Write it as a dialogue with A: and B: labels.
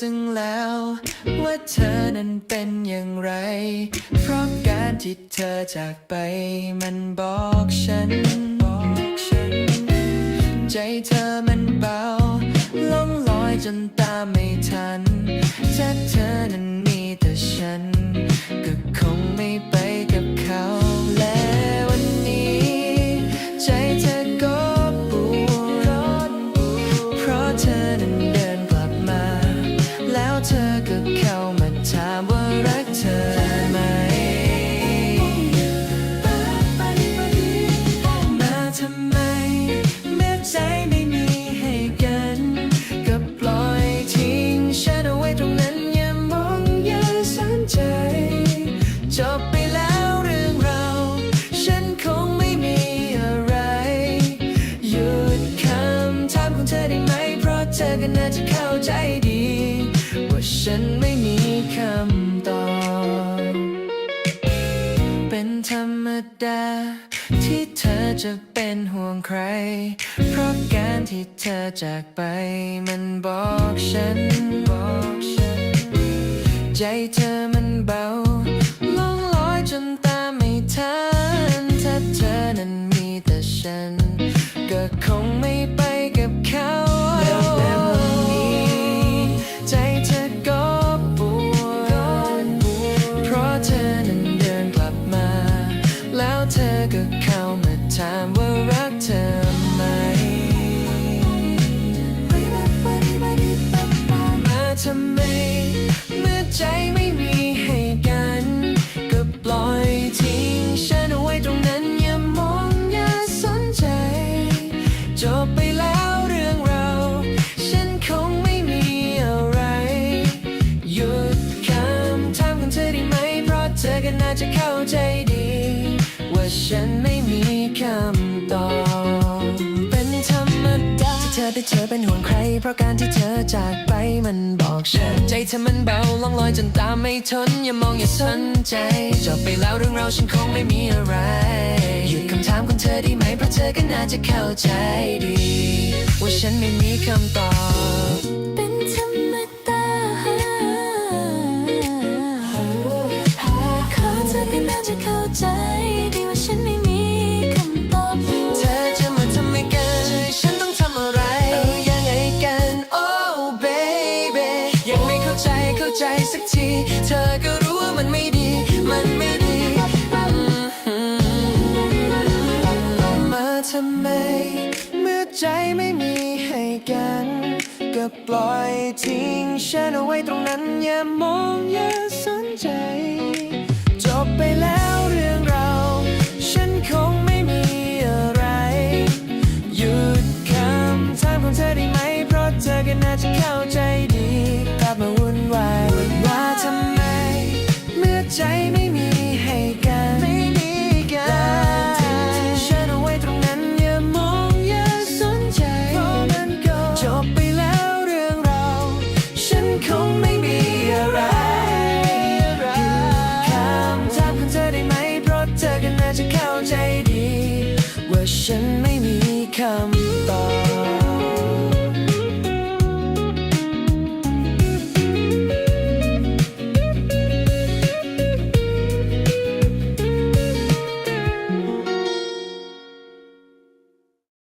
A: ซึ้งแล้ว ว่าเธอนั้นเป็นอย่างไร เพราะการที่เธอจากไป มันบอกฉันบอกฉันใจเธอมันเบาล่องลอยจนตามไม่ทัน ถ้าเธอนั้นมีแต่ฉัน ใจดี ว่าฉันไม่มีคำตอบ เป็นธรรมดา ที่เธอจะเป็นห่วงใคร เพราะการที่เธอจากไปมันบอกฉันบอกฉัน ใจเธอมันเบาล่องลอยจนตาไม่ทัน ถ้าเธอนั้นมีแต่ฉัน ก็คงไม่ ทำไม เมื่อใจไม่มีให้กัน ก็ปล่อยทิ้งฉันเอาไว้ตรงนั้นอย่ามองอย่าสนใจ จบไปแล้วเรื่องเรา ฉันคงไม่มีอะไร หยุดคำถามของเธอได้ไหม เพราะเธอก็น่าจะเข้าใจดี ว่าฉันไม่มีคำตอบ ที่เธอเป็นห่วงใคร เพราะการที่เธอจากไปมันบอกฉัน ใจเธอมันเบาล่องลอยจนตามไม่ทน อย่ามองอย่าสนใจ จบไปแล้วเรื่องเราฉันคงไม่มีอะไร หยุดคำถามของเธอได้ไหม เพราะเธอก็น่าจะเข้าใจดี ว่าฉันไม่มีคำตอบ
B: ก็
A: ปล่อยทิ้งฉันเอาไว้ตรงนั้นอย่ามองอย่าสนใจ จบไปแล้ว คงไม่มีอะไรคำถามของเธอได้ไหม เพราะเธอก็น่าจะเข้าใจดี ว่าฉันไม่มีคำ